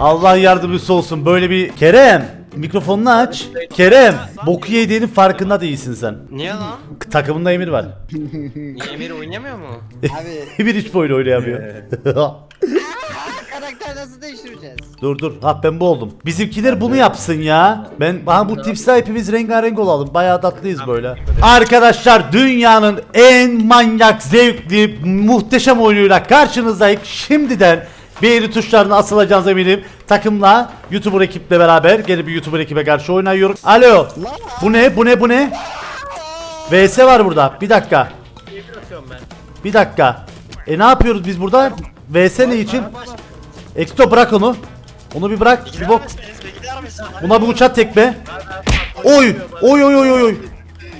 Allah yardımcısı olsun. Böyle bir Kerem mikrofonunu aç. Kerem boku yediğinin farkında değilsin sen. Niye lan? Takımında Emir var. Niye Emir oynamıyor mu? Abi Emir hiç boyun oynayamıyor. karakter nasıl değiştireceğiz? dur dur. Ha ben bu oldum. Bizimkiler bunu yapsın ya. Ben ha bu tipsi hepimiz rengarenk olalım. Bayağı tatlıyız böyle. Arkadaşlar dünyanın en manyak, zevkli, muhteşem oyunuyla karşınızdayım. Şimdiden beğeni tuşlarına asılacağınız eminim. Takımla YouTuber ekiple beraber gene bir YouTuber ekibe karşı oynuyorum. Alo. Bu ne? Bu ne? Bu ne? VS var burada. Bir dakika. Bir dakika. E ne yapıyoruz biz burada? VS ne için? Exto bırak onu. Onu bir bırak. Bir bok. Buna bir uçak tekme. Oy oy oy oy oy.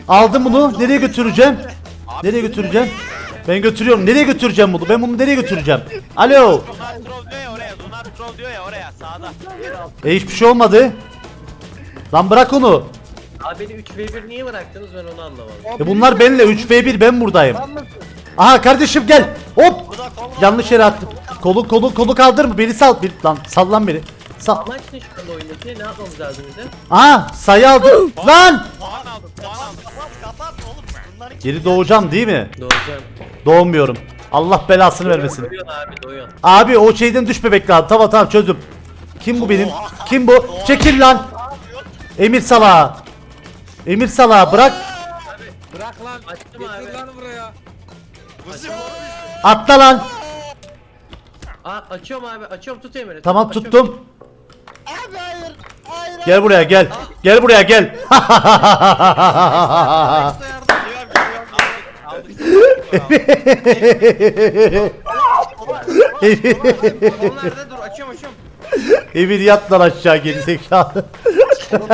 Aldım bunu. Nereye götüreceğim? Nereye götüreceğim? Ben götürüyorum. Nereye götüreceğim bunu? Ben bunu nereye götüreceğim? Alo. Donar troll diyor ya oraya. Donar troll diyor ya oraya sağda. E hiçbir şey olmadı. Lan bırak onu. Abi beni 3v1 niye bıraktınız ben onu anlamadım. E bunlar benimle 3v1 ben buradayım. Aha kardeşim gel. Hop. Yanlış yere attım. Kolu kolu kolu kaldırma. Beni sal. Bir, lan sal lan beni. Sal. Amaç ne şu anda oyundaki? Ne yapmamız lazım bize? Aha sayı aldım. Lan. Puan aldım puan aldım. Geri doğacağım değil mi? Doğacağım. Doğmuyorum. Allah belasını vermesin. Doyuyorsun abi doyuyorsun. Abi o şeyden düşmemek lazım. Tamam tamam çözdüm. Kim bu benim? Kim bu? Çekil lan. Emir Salah. Emir Salah bırak. Bırak lan. Açtım abi. Getir lan buraya. Atla lan. Aa açıyorum abi açıyorum tut Emir'i. Tamam Açıyorum. tuttum. Abi hayır. Hayır. Gel buraya gel. Gel buraya gel. Extra yardım. Nerede dur açıyorum açıyorum. Emir yat lan aşağı geri zekalı.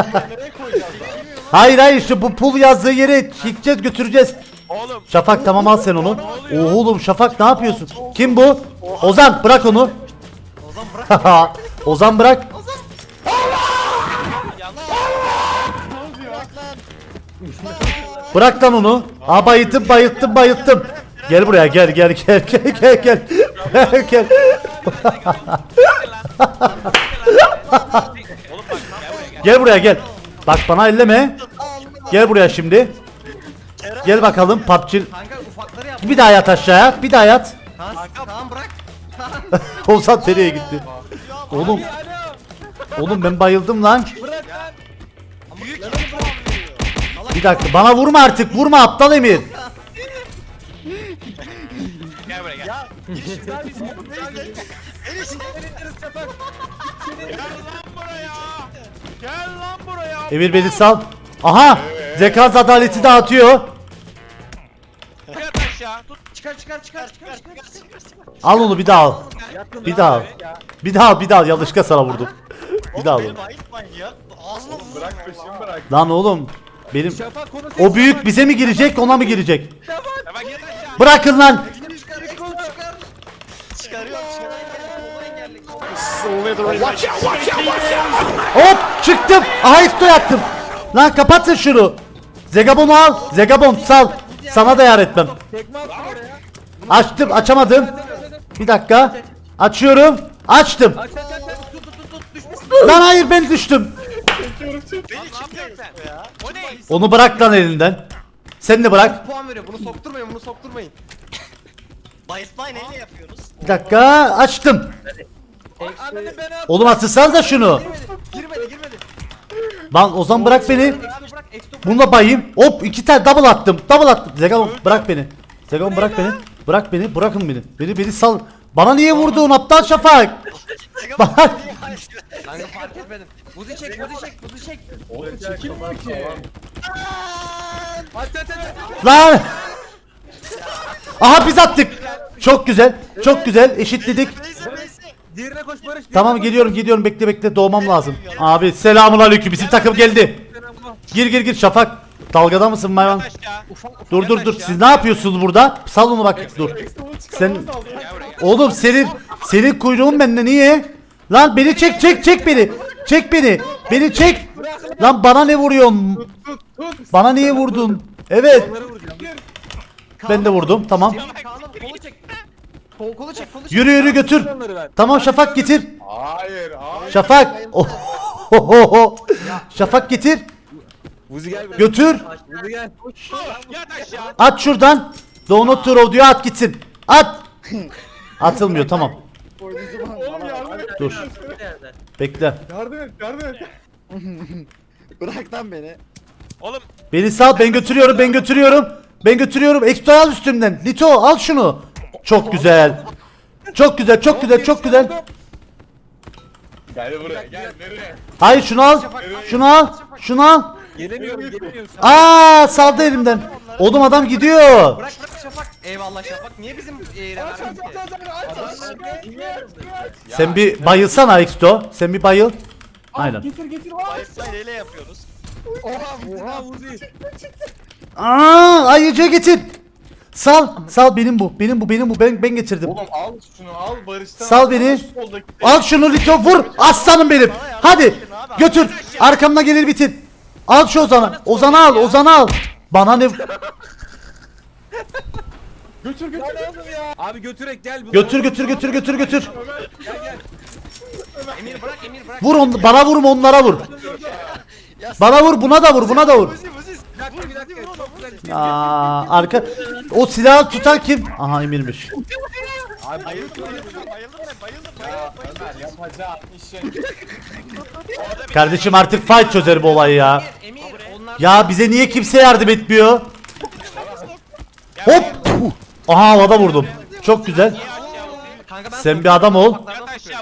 hayır hayır işte bu pul yazdığı yere çekeceğiz götüreceğiz. Oğlum. Şafak tamam al sen onu. Oğlum Şafak ne yapıyorsun? Kim bu? Ozan bırak onu. Ozan bırak. Ozan bırak. Bırak lan onu. Aa bayılttım bayılttım bayılttım. Gel buraya gel gel gel gel gel gel. Gel gel. Gel buraya gel. Bak bana elleme. Gel buraya şimdi. Gel bakalım PUBG. Bir daha yat aşağıya. Bir daha yat. Kaan bırak. Ozan nereye gitti? Oğlum. Oğlum ben bayıldım lan. Bir dakika bana vurma artık. Vurma aptal Emir. Gel. Gel lan buraya. Gel lan buraya. Emir beni sal. Aha! Zekat adaleti dağıtıyor. Yat aşağı. Tut. Çıkar çıkar çıkar çıkar çıkar. Al onu bir daha al. Bir daha al. Bir daha al, bir daha al. Yanlışlıkla sana vurdum. Bir daha al onu. ya. Ağzını bırak peşimi bırak. Lan oğlum. Benim Şafak o büyük bize mi girecek ona mı girecek? Bırakın lan. Çıkarıyor Hop çıktım. Aha isto yaptım. Lan kapatın şunu. Zegabon'u al. Zegabon sal. Sana da yar etmem. Açtım açamadım. Bir dakika. Açıyorum. Açtım. Lan hayır ben düştüm. Beni kim yapıyorsun sen? O ne? Onu bırak lan elinden. Sen de bırak. Puan veriyor bunu sokturmayın bunu sokturmayın. Bayıltmayın elle yapıyoruz. Bir dakika açtım. Ananı beni at. Oğlum atırsan da şunu. Girmedi girmedi. Lan Ozan bırak beni. Exto bırak exto bırak. Bununla bayayım. Hop iki tane double attım. Double attım. Zegabon bırak beni. Zegabon bırak beni. Bırak beni. Bırakın beni. Beni beni sal. Bana niye vurdun aptal şafak? Bak. Kanka fark etmedim. Buzi çek buzi çek buzi çek. Oğlum çekilmiyor ki. Lan. Aha biz attık. Çok güzel. Çok güzel. Eşitledik. Diğerine koş Barış. diğerine Tamam koş. geliyorum geliyorum bekle bekle doğmam lazım. Abi selamun aleyküm bizim takım geldi. Gir gir gir Şafak. Dalgada mısın Mayvan? Yat aşağı. Dur dur dur siz ne yapıyorsunuz burada? Sal onu bak dur. Sen oğlum senin senin kuyruğun bende niye? Lan beni çek çek çek beni. Çek beni. Beni çek. Lan bana ne vuruyorsun? Bana niye vurdun? Evet. Vuracağım. Ben de vurdum tamam. Kol kolu çek kolu çek. Yürü yürü götür. Onları. Tamam Şafak getir. Hayır hayır. Şafak. Ohohoho. Şafak getir. Vuzi gel buraya. Götür. Vuzi gel. Yat aşağı. At şuradan. Donut to row diyor at gitsin. At. Atılmıyor tamam. Oğlum yardım et. Dur. Bekle. Yardım et yardım et. Bırak lan beni. Oğlum Beni sal ben götürüyorum ben götürüyorum. Ben götürüyorum. Exto al üstümden. Lito al şunu. Çok güzel. Çok güzel çok güzel çok güzel. Gel buraya gel nereye? Hayır şunu al. Şunu al. Şunu al. Gelemiyorum gelemiyorum. Aa saldı elimden. Oğlum adam gidiyor. Bırak bırak Şafak. Eyvallah Şafak. Niye bizim vermedin ki? Sen bir bayılsana Exto. Sen bir bayıl. Aynen. Lifeline neyle yapıyoruz? Oha Vuzi. Aa ayıca getir. Sal. Sal benim bu. Benim bu benim bu. Ben ben getirdim. Oğlum al şunu al Barış'tan. Sal al, beni. soldaki- Al şunu Lito vur. Aslanım benim. Hadi. Götür. Arkamdan gelir bitir. Al şu Ozan'ı. Ozan'ı al. Ozan'ı al. Bana ne? Götür götür. Abi götürek gel. bu- Götür götür götür götür götür. Gel gel. Emir bırak Emir bırak. Vur on, bana vurma onlara vur. Bana vur buna da vur buna da vur. Vuzi Vuzi. Bir dakika bir dakika. Çok güzel. Aa, arka o silahı tutan kim? Aha Emir'miş. Abi bayıldım. Bayıldım ben bayıldım bayıldım. Ömer yapacağım işin. Kardeşim artık fight çözer bu olayı ya. Emir onlar. Ya bize niye kimse yardım etmiyor? Hop! Aha havada vurdum. Çok güzel. Kanka ben Sen bir adam ol.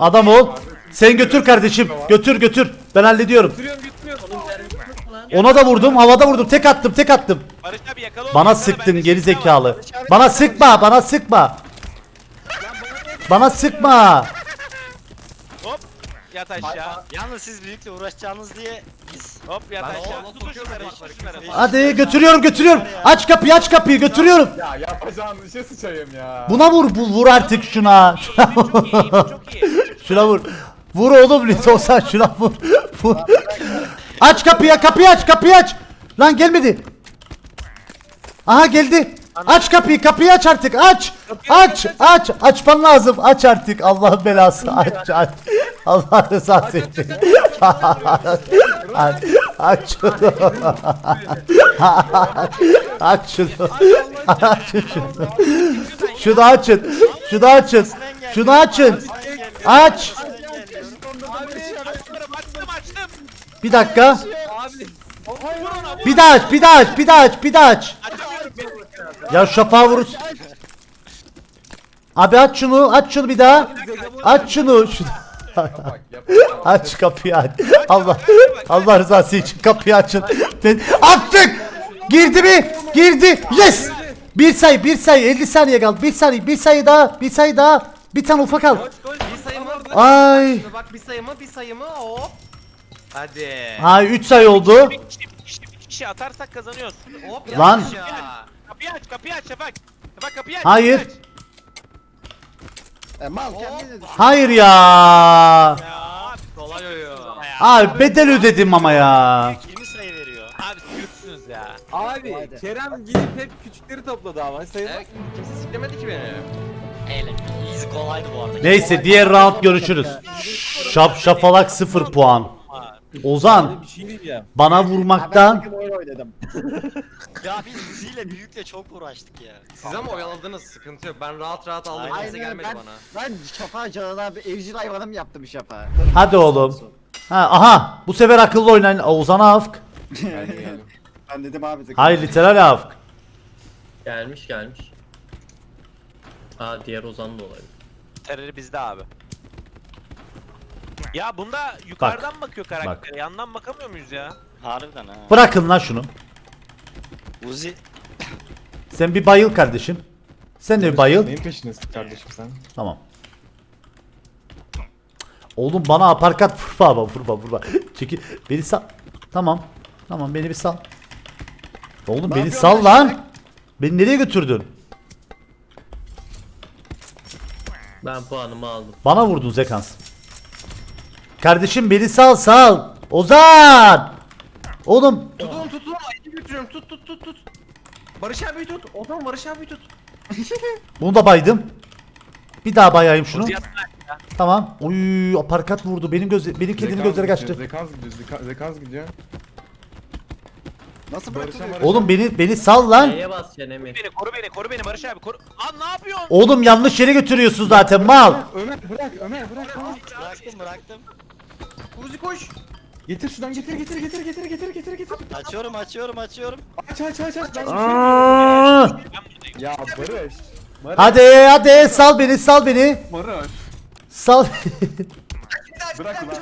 Adam ol. Sen götür kardeşim. Götür götür. Ben hallediyorum. Götürüyorum. Ona da vurdum. Havada vurdum. Tek attım. Tek attım. Barış abi yakala Bana yakala, sıktın bende geri var. zekalı. Bana sıkma. Bana sıkma. Bana sıkma. Hop. Yat aşağı. Yalnız siz büyükle uğraşacağınız diye biz Hop yat Ben aşağı. oğlum Tutun sokuyorum şunları. Barış, tutun şunları. Hadi götürüyorum götürüyorum. Aç kapıyı aç kapıyı götürüyorum. Ya yapacağım işe sıçayım ya. Buna vur bu vur artık şuna. Şuna Eğimin çok iyi, çok iyi. Şuna vur. Vur oğlum Lito sen şuna vur. vur. Aç kapıyı kapıyı aç kapıyı aç. Lan gelmedi. Aha geldi. Aç kapıyı kapıyı aç artık aç. Aç aç açman lazım aç artık Allah'ın belası aç aç. Allah rızası için. aç aç şunu. aç şunu. Aç şunu. Şunu açın. Şunu açın. Şunu açın. Aç. Açtım açtım açtım. Bir dakika. Abi. Bir daha aç, bir daha aç, bir daha aç, bir daha aç. Ya şafağı vurursun. Abi aç şunu, aç şunu bir daha. Aç şunu. şunu. Bak yapacağım. aç kapıyı aç. Allah Allah rızası için kapıyı açın. Ben attık. Girdi mi? Girdi. Yes. Bir sayı, bir sayı. 50 saniye kaldı. Bir saniye, bir sayı daha, bir sayı daha. Bir tane ufak al. Bir sayımı. Ay. Bak bir sayımı bir sayımı hop. Hadi. Ay 3 sayı oldu. Bir kişi, bir kişi, bir kişi atarsak kazanıyoruz. Hop Lan. yanlış ya. Kapıyı aç kapıyı aç Şafak. Şafak kapıyı aç. Hayır. kapıyı aç. E, mal kendine düşün. Hayır ya. Ya Kolay oyun. ya. Abi bedel ödedim ama ya. 20 sayı veriyor. Abi sürüksünüz ya. Abi Haydi. Kerem gidip hep küçükleri topladı ama sayılmaz. Evet, kimse siklemedi ki beni. Eyle. Easy kolaydı bu arada. Neyse diğer round görüşürüz. Şap şafalak 0 puan. Ozan Bir şey diyeceğim. bana vurmaktan Ya biz Uzi'yle büyükle çok uğraştık ya. Siz ama oyaladınız sıkıntı yok. Ben rahat rahat aldım. Aynen, Kimse gelmedi ben- bana. Ben şafağı canına abi evcil hayvanım yaptım şafağı. hadi oğlum. Ha, aha bu sefer akıllı oynayın. Ozan'a afk. Geldim geldim. Ben dedim abi. Hayır literal afk. Gelmiş gelmiş. Aa diğer Ozan da olabilir. Terörü bizde abi. Ya bunda yukarıdan bakıyor karakter. Yandan bakamıyor muyuz ya? Harbiden ha. Bırakın lan şunu. Uzi. Sen bir bayıl kardeşim. Sen de bir bayıl. Neyin peşindesin kardeşim sen? Tamam. Oğlum bana aparkat vurma ama vurma vurma. Çekil. Beni sal. Tamam. Tamam beni bir sal. Oğlum beni yapıyorsun sal lan lan. Beni nereye götürdün? Ben puanımı aldım. Bana vurdun Zekans. Kardeşim beni sal sal. Ozan. Oğlum Tutun tutun. Götürüyorum. Tut tut tut tut. Barış abi tut. Oğlum Barış abi tut. bunu da baydım. Bir daha bayayım şunu. Tamam. Uy aparkat vurdu. Benim göz benim kedinin gözleri kaçtı. Zekans gidiyor. Zeka- Zekans gidiyor. Nasıl bırakılıyor? Oğlum beni beni sal lan. Neye basacaksın Emir? Beni koru beni koru beni Barış abi koru. Lan ne yapıyorsun? Oğlum yanlış yere götürüyorsun zaten mal. Ömer bırak Ömer bırak. Bıraktım bıraktım. Kuzi koş. Getir şuradan getir getir getir getir getir getir getir. Açıyorum açıyorum açıyorum. Aç aç aç aç. Ben Aa! Buradayım. Ya Barış. Barış. Hadi hadi sal beni sal beni. Barış. Sal. Bırak ulan.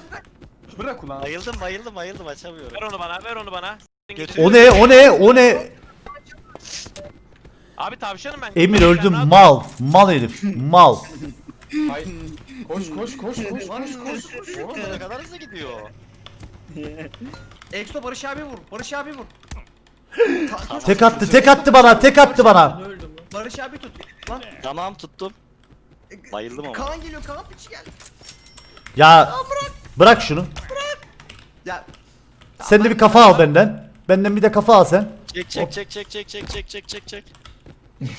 Bırak ulan. Bayıldım bayıldım bayıldım açamıyorum. Ver onu bana ver onu bana. Götür. o ne o ne o ne? Abi tavşanım ben. Emir ol. mal. Mal herif. Mal. Hayır. Koş koş koş koş koş koş koş. Oğlum ne kadar hızlı gidiyor. Exo Barış abi vur. Barış abi vur. Tek attı tek attı bana tek attı bana. Öldüm lan. Barış abi tut. Lan. Tamam tuttum. Bayıldım ama. Kaan geliyor. Kaan piç geldi. Ya bırak şunu. Ya Sen de bir kafa al benden. Benden bir de kafa al sen. Çek çek çek çek çek çek çek çek çek çek.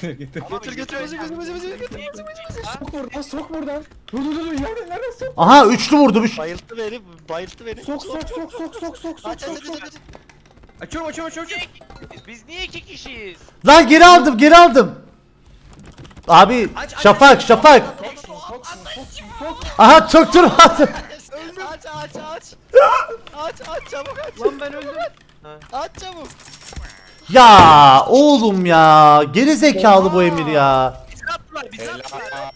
Getir. Götür götür bizi bizi bizi bizi götür. Sok buradan sok buradan. Dur dur dur. Nerede nerede sok. Aha üçlü vurdumuş. Bayılttı beni bayılttı beni. Sok sok sok sok sok sok sok Aç aç sok aç sok. aç. açıyorum açıyorum açıyorum. Biz niye iki kişiyiz? Lan geri aldım geri aldım. Abi Aç, şafak aç. şafak. Aha çok tur attım. Aç aç aç. Aç aç çabuk aç. Lan ben öldüm. Aç çabuk. Ya oğlum ya. Geri zekalı bu Emir ya. Bizi attılar bizi attılar.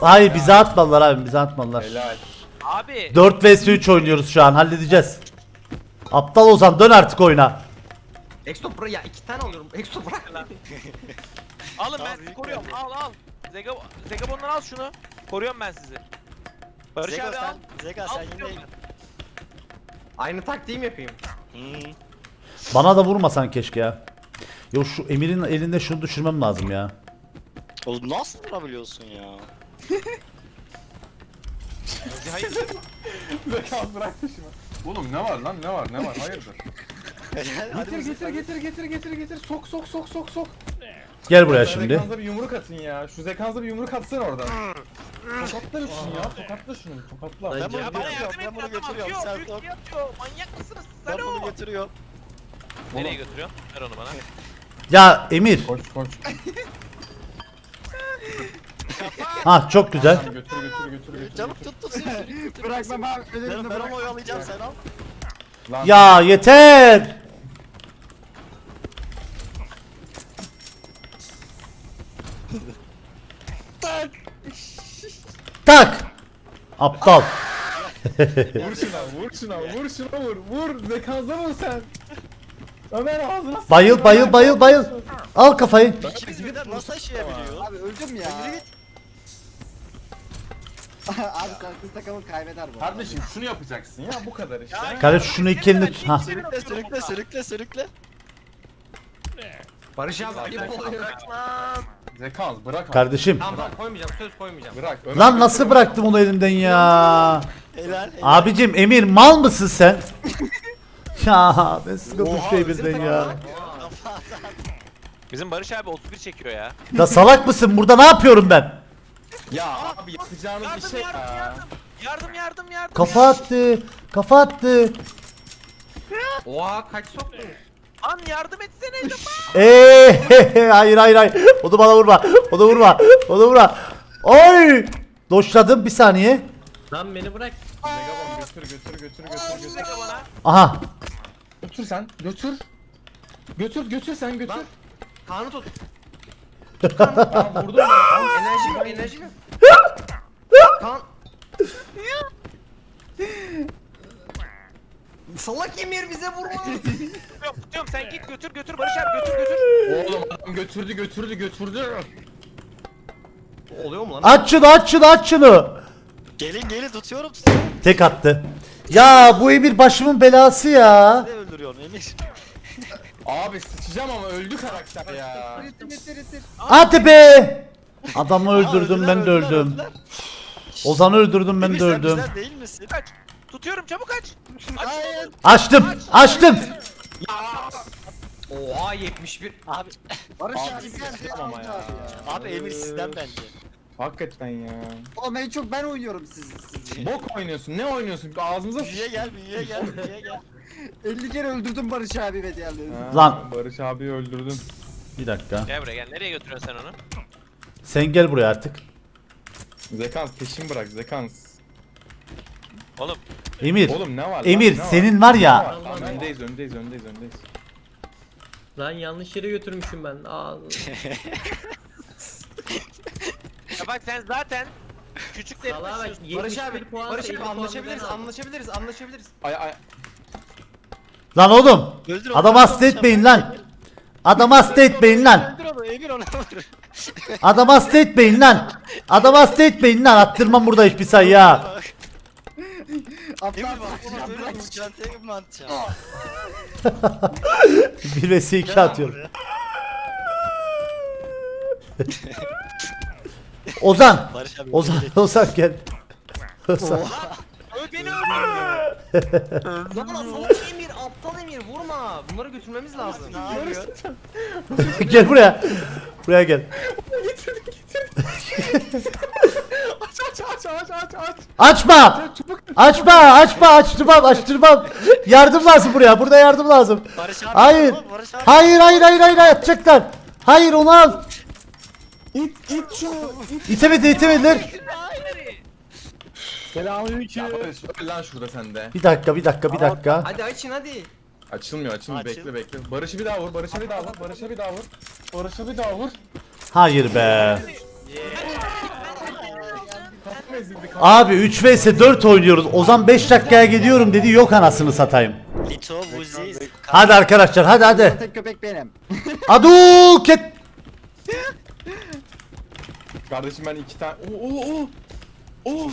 Hayır bize atmadılar abi bize atmadılar. Helal. Abi. 4 vs 3 oynuyoruz şu an halledeceğiz. Aptal Ozan dön artık oyuna. Exo bırak ya iki tane alıyorum. Exo bırak lan. Alın ben koruyorum. Al al. Zega Zegabon'dan al şunu. Koruyorum ben sizi. Barış Zega abi al. sen. Zega Al sen yine. Aynı taktiği mi yapayım? Hmm. Bana da vurmasan keşke ya. Yo şu Emir'in elinde şunu düşürmem lazım ya. Oğlum nasıl vurabiliyorsun ya? Hayır. Zekans bıraktı şunu. Oğlum ne var lan ne var ne var hayırdır? Hadi Getir getir getir getir getir getir sok sok sok sok sok. Gel buraya Şu şimdi. Zekansa bir yumruk atın ya. Şu zekansa bir yumruk atsana oradan. Tokatla şunu ya. Tokatla şunu. Tokatla. Ben bunu Ya bana götürüyorum. Ben bunu götürüyorum. Sen. Manyak mısınız? Ben Alo. bunu götürüyorum. Nereye götürüyorsun? Ver onu bana. Ya Emir. Koş koş. Ha çok güzel. Götür götür götür götür. Çabuk tut tut seni. Bırakmam abi. Ben, ben onu oyalayacağım sen al. Lan. Ya yeter. Tak. Aptal. Vur şuna vur şuna vur şuna vur. Vur zekansa vur sen. Ömer ağzına sık. Bayıl bayıl bayıl bayıl. Al kafayı. İkimiz birden nasıl taşıyabiliyor? Abi öldüm ya. Abi sen kız takımın kaybeder bu. Kardeşim şunu yapacaksın ya bu kadar işte. Kardeş şunu iki elini tut. Ha. Sürükle sürükle sürükle sürükle. Barış abi ayıp oluyor. Zekans bırak abi. Kardeşim. Tamam tamam koymayacağım söz koymayacağım. Bırak. Ömer Lan nasıl bıraktım onu elinden ya? Helal. helal. Abicim Emir mal mısın sen? Ya ben sıkıldım şu Emir'den ya. Bizim Barış abi 31 çekiyor ya. Da salak mısın? Burada ne yapıyorum ben? Ya abi yapacağınız bir Yardım şey yardım ya. yardım. Yardım yardım yardım. Kafa attı. Kafa attı. Oha kaç soktun? Lan yardım etsene. Eee hayır hayır hayır. Onu bana vurma. Onu vurma. Onu vurma. Oy! Doşladım bir saniye. Lan beni bırak. Zegabon götür götür götür götür götür. bana. Aha. Götür sen götür. Götür götür sen götür. Lan. Kaan'ı tut. Aa vurdum ben. Al. Enerjim yok enerjim yok. Kaan. Salak Emir bize vurma. Tutuyorum tutuyorum sen git götür götür Barış abi götür götür. Oğlum adam götürdü götürdü götürdü. Oluyor mu lan? Aç şunu aç şunu aç şunu. Gelin gelin tutuyorum tutuyorum. Tek attı. Ya bu Emir başımın belası ya. Ne öldürüyorsun Emir? Abi sıçacağım ama öldü karakter ya. Hadi be. Adamı öldürdüm ben de öldüm. Ozan'ı öldürdüm ben Emir de sen öldüm. güzel değil misin? Kaç. Tutuyorum çabuk aç. Hayır. Açtım açtım. Oha 71. Abi Barış Abi abi sen sıçacağım ama ya. abi Emir sizden bence. Hakikaten ya. Oğlum en çok ben oynuyorum siz. siz. Bok oynuyorsun. Ne oynuyorsun? Ağzımıza Büyüye gel, büyüye gel, büyüye gel. 50 kere öldürdüm Barış abi ve diğerlerini. Ha, Lan. Barış abi öldürdün. Bir dakika. Gel buraya gel. Nereye götürüyorsun sen onu? Sen gel buraya artık. Zekans peşin bırak Zekans. Oğlum Emir. Oğlum ne var lan, Emir ne var? senin var Ne ya. var? Tamam, öndeyiz öndeyiz öndeyiz öndeyiz. Lan yanlış yere götürmüşüm ben. Aa, bak sen zaten küçük de Salaha bak yapıyorsun. 71 Barış abi, puan Barış abi 50 puan anlaşabiliriz, anlaşabiliriz, anlaşabiliriz. Ay ay. Lan oğlum. Öldür Adam hasta etmeyin lan. Adam hasta etmeyin lan. Öldür onu, Emir vur. Hasta etmeyin lan. Adam hasta etmeyin lan. Attırmam burada hiçbir sayı ya. Aptal Emir bak, böyle tek mi atacaksın? 1 vs 2 atıyorum. Ozan. Barış abi. Ozan. Ozan gel. Ozan. Öl beni öldür. Lan salak Emir, aptal Emir vurma. Bunları götürmemiz lazım. Ne yapıyor? gel buraya. Buraya gel. Aç aç aç aç aç aç. Açma. Açma. Açma. Açtırmam. Açtırmam. Yardım lazım buraya. Burada yardım lazım. Barış abi. Hayır. Barış abi. Hayır hayır hayır hayır atacaklar. Hayır onu al. İt it şunu. it. İtemedi itemediler. Selamünaleyküm. Ya Barış öl lan şurada sende. Bir dakika bir dakika bir dakika. Hadi açın hadi. Açılmıyor açılmıyor Açıl. bekle bekle. Barış'ı bir daha vur Barış'a bir daha vur Barış'a bir daha vur. Barış'a bir daha vur. Hayır be. Ezildi. Abi 3 vs 4 oynuyoruz. Ozan 5 dakikaya gidiyorum dedi. Yok anasını satayım. Lito, Vuzi. Hadi arkadaşlar hadi hadi. Tek köpek benim. Adu ket. Kardeşim ben iki tane. Oo oo oo. Oo.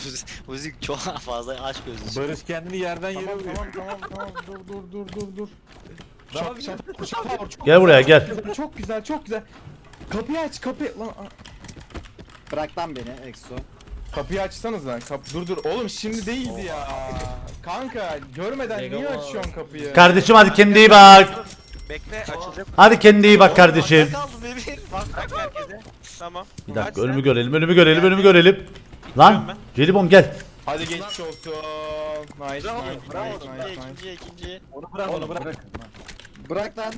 Vuzi çok fazla aç gözlü. Barış kendini yerden yere Tamam vuruyor. tamam tamam tamam dur dur dur dur dur. Şaf şaf vur çok Gel buraya gel. güzel, çok güzel çok güzel. Kapıyı aç kapıyı lan. a- Bırak lan beni Exo. Kapıyı açsanız lan. Kap dur dur oğlum şimdi değildi ya. Kanka görmeden niye açıyorsun kapıyı? Kardeşim hadi kendine iyi bak. Bekle açılacak. Hadi kendine iyi bak kardeşim. kaldım Emir. Bak merkeze. Tamam. Bir dakika Aç önümü sen. görelim önümü görelim önümü görelim. Lan Jelibon gel. Hadi geçmiş olsun. Nice Bravo, nice bravo. nice nice nice. ikinciye, ikinciye. Onu bırak onu bırak. Bırak lan.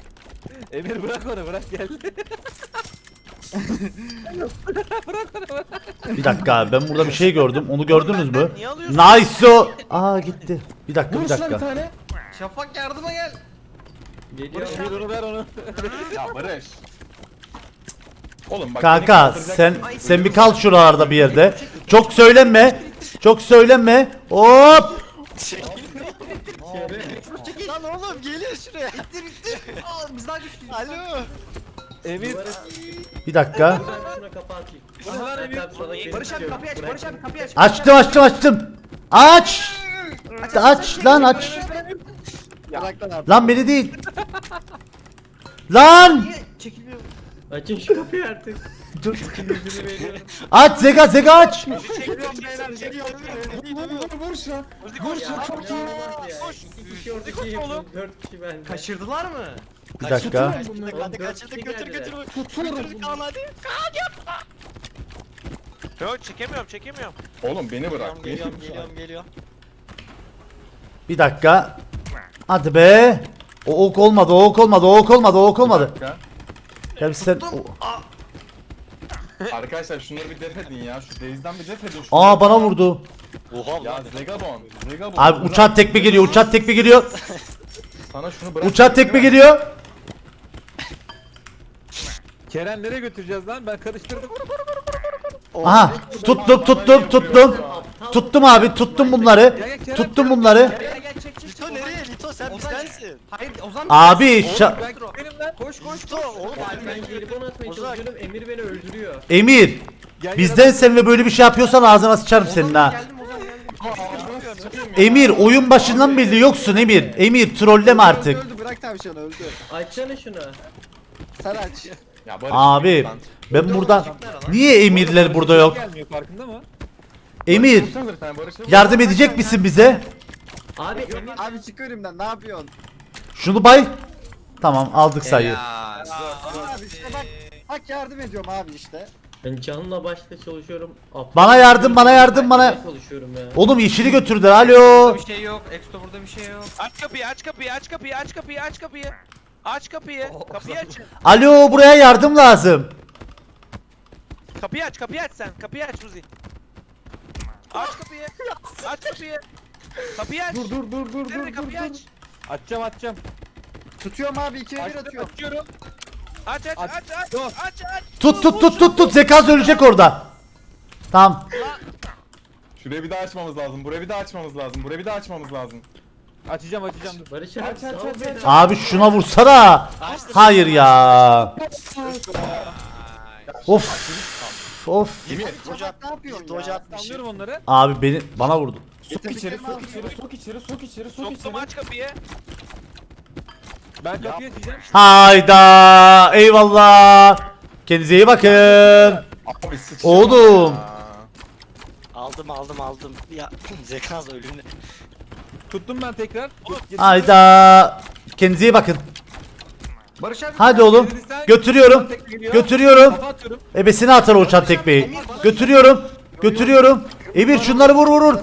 Emir bırak onu bırak gel. Bir dakika abi ben burada bir şey gördüm. Onu gördünüz mü? Niye alıyorsun? Nice o. Aa gitti. Bir dakika bir Vur şuna bir dakika. tane. Şafak yardıma gel. Geliyor. Onu ver onu. Ya Barış. Oğlum bak Kanka sen sen bir kal şuralarda bir yerde. Çok söylenme. Çok söylenme. Hop. Lan oğlum geliyor şuraya. Bitti bitti. Aa biz daha güçlüyüz. Alo. Emir. Bir dakika. Şuna atayım. Barış abi kapıyı aç, Barış abi kapıyı aç. Açtım açtım açtım. Aç. Aç lan aç. Bırak lan abi. Lan beni değil. Lan. Niye çekilmiyor? Açın şu kapıyı artık. Dur. Yüzünü veriyorum. Aç Zega Zega aç. Vur vur şuna. Vur şuna çok iyi. Koş. İki. Dört kişi bende. Kaçırdılar mı? Bir dakika. Kaçırdık hadi kaçırdık götür götür. Götür Kaan hadi. Yok çekemiyorum çekemiyorum. Oğlum beni bırak. Geliyorum geliyorum geliyorum geliyorum. Bir dakika. Hadi be. O ok olmadı, o ok olmadı, o ok olmadı, o ok olmadı. Ya sen Arkadaşlar şunları bir def edin ya. Şu denizden bir def edin. şunları. Aa bana vurdu. Oha Ya lan. Zegabon. Zegabon. Abi bırak. uçak tekme geliyor, uçak tekme geliyor. Sana şunu bırak. Uçak tekme geliyor. Kerem nereye götüreceğiz lan? Ben karıştırdım. Aha tuttum tuttum tuttum. Tuttum abi tuttum bunları. Tuttum bunları. Gel gel çek çek. Lito nereye Lito sen Ozan bizdensin. Hayır Ozan. Abi şa- ben- Benim lan. Koş koş Lito koş. oğlum Abi ben jelibon atmaya Uzak. çalışıyorum. Emir beni öldürüyor. Emir bizden sen ve böyle bir şey yapıyorsan ağzına sıçarım senin ha. Geldim Ozan geldim. Emir oyun başından beri yoksun Emir. Emir trolleme artık. Öldü bırak tavşanı öldü. Açsana şunu. Sen aç. Ya Barış, Abi ben buradan niye emirler burada yok? Gelmiyor farkında mı? Emir Vursanıza bir tane Barış'a. yardım edecek misin bize? Abi Emir Abi çık önümden ne yapıyorsun? Şunu bay. Tamam aldık sayı. Ya. Abi işte bak. Bak yardım ediyorum abi işte. Ben canla başla çalışıyorum. Aptal Bana yardım, bana yardım, bana- Çalışıyorum ya. Oğlum yeşili götürdüler. Alo. Burada bir şey yok. Exto burada bir şey yok. Aç kapıyı aç kapıyı aç kapıyı aç kapıyı aç kapıyı. Aç kapıyı. Kapıyı aç. Alo buraya yardım lazım. Kapıyı aç kapıyı aç sen. Kapıyı aç Uzi. Aç kapıyı. Aç kapıyı. Kapıyı aç. Dur dur dur dur dur Nerede dur kapıyı dur. aç. Açacağım açacım. Tutuyorum abi ikiye bir Açtım atıyorum. açıyorum. Aç aç Aç. aç aç. Dur. Aç aç. Tut tut tut tut tut. Zekaz ölecek orada. Tamam. Şurayı bir daha açmamız lazım. Burayı bir daha açmamız lazım. Burayı bir daha açmamız lazım. Açacağım açacağım. Barış abi Aç, aç, aç, aç. Abi şuna vursana. Hayır ya. Of. Of. Yemin Çabuk ne yapıyorsun Doja ya? atmışım. Anlıyorum onları. Abi beni bana vurdu. Sok içeri, sok içeri, sok içeri, sok içeri, sok Soktum içeri. aç kapıyı. Ben kapıyı açacağım. Hayda. Eyvallah. Kendinize iyi bakın. Abi Oğlum. Aldım aldım aldım. Ya Zekans ölümle. Tuttum ben tekrar. Tut. Hayda. Kendinize iyi bakın. Barış abi. Hadi oğlum. Sen- Götürüyorum. Geliyor. Götürüyorum. Kafa atıyorum. Ebesini atar o uçan tekmeyi. Götürüyorum. Götürüyorum. Emir şunları vur vur vur.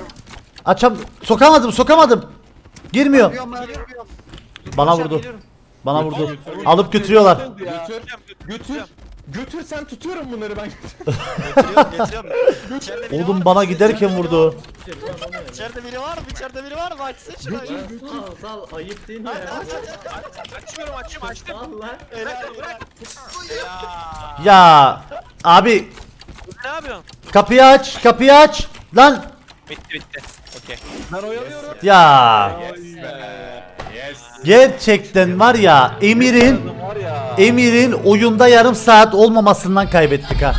Açam sokamadım sokamadım. Girmiyor. Bana vurdu. Bana vurdu. Alıp götürüyorlar. Götür, götür. Götür sen tutuyorum bunları ben. Getiriyorum getiriyorum. İçeride biri var Oğlum mı? bana giderken vurdu. İçeride biri var mı? İçeride biri var mı? Açsın şunu. Lan Sal sal ayıp değil mi ya? Açıyorum açıyorum açtım. Sal lan. Helal. Ya. Ya abi Ne yapıyorsun? kapıyı aç kapıyı aç. Lan Bitti bitti. Okey. Ben oyalıyorum. ya Yes be. Yes. gerçekten var ya Emir'in Var ya. Emir'in oyunda yarım saat olmamasından kaybettik ha.